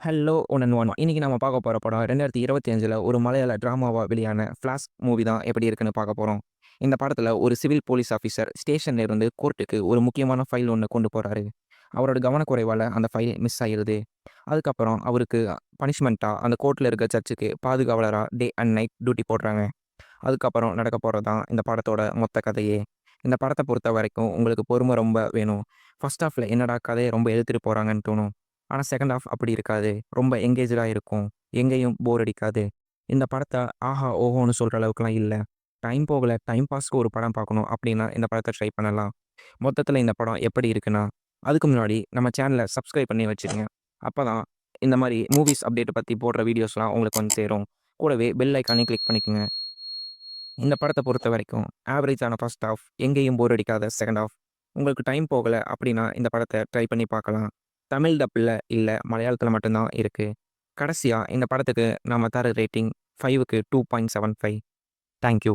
Hello one and one இன்றைக்கி நம்ம பார்க்க போகிற படம் ரெண்டாயிரத்தி இருபத்தி அஞ்சில் ஒரு மலையாள ட்ராமாவாக வெளியான ஃப்ளாஷ் மூவி தான் எப்படி இருக்குன்னு பார்க்க போகிறோம் இந்த படத்தில் ஒரு சிவில் போலீஸ் ஆஃபீஸர் ஸ்டேஷன்ல இருந்து கோர்ட்டுக்கு ஒரு முக்கியமான ஃபைல் ஒன்று கொண்டு போகிறாரு அவரோட கவனக்குறைவால் அந்த ஃபைல் மிஸ் ஆகிடுது அதுக்கப்புறம் அவருக்கு பனிஷ்மெண்ட்டாக அந்த கோர்ட்டில் இருக்க சர்ச்சுக்கு பாதுகாவலராக டே அண்ட் நைட் டியூட்டி போடுறாங்க. அதுக்கப்புறம் நடக்க போகிறது தான் இந்த படத்தோட மொத்த கதையே. இந்த படத்தை பொறுத்த வரைக்கும் உங்களுக்கு பொறுமை ரொம்ப வேணும். ஃபர்ஸ்ட் ஆஃபில் என்னடா கதையை ரொம்ப எழுத்துட்டு போகிறாங்கன்னு தோணும். ஆனால் செகண்ட் ஹாஃப் அப்படி இருக்காது. ரொம்ப எங்கேஜாக இருக்கும். எங்கேயும் போர் அடிக்காது. இந்த படத்தை ஆஹா ஓஹோன்னு சொல்கிற அளவுக்குலாம் இல்லை. டைம் போகலை. டைம் பாஸ்க்கு ஒரு படம் பார்க்கணும் அப்படின்னா இந்த படத்தை ட்ரை பண்ணலாம். மொத்தத்தில் இந்த படம் எப்படி இருக்குன்னா அதுக்கு முன்னாடி நம்ம சேனலை சப்ஸ்கிரைப் பண்ணி வச்சுருங்க. அப்போ தான் இந்த மாதிரி மூவிஸ் அப்டேட் பற்றி போடுற வீடியோஸ்லாம் உங்களுக்கு வந்து சேரும். கூடவே பெல் ஐக்கானே கிளிக் பண்ணிக்கோங்க. இந்த படத்தை பொறுத்த வரைக்கும் ஆவரேஜான ஃபர்ஸ்ட் ஆஃப் எங்கேயும் போர் அடிக்காத செகண்ட் ஆஃப் உங்களுக்கு டைம் போகலை அப்படின்னா இந்த படத்தை ட்ரை பண்ணி பார்க்கலாம். தமிழ் டப்பில் இல்லை மலையாளத்தில் மட்டும்தான் இருக்குது கடைசியாக இந்த படத்துக்கு நம்ம தர rating ஃபைவுக்கு two point seven five thank you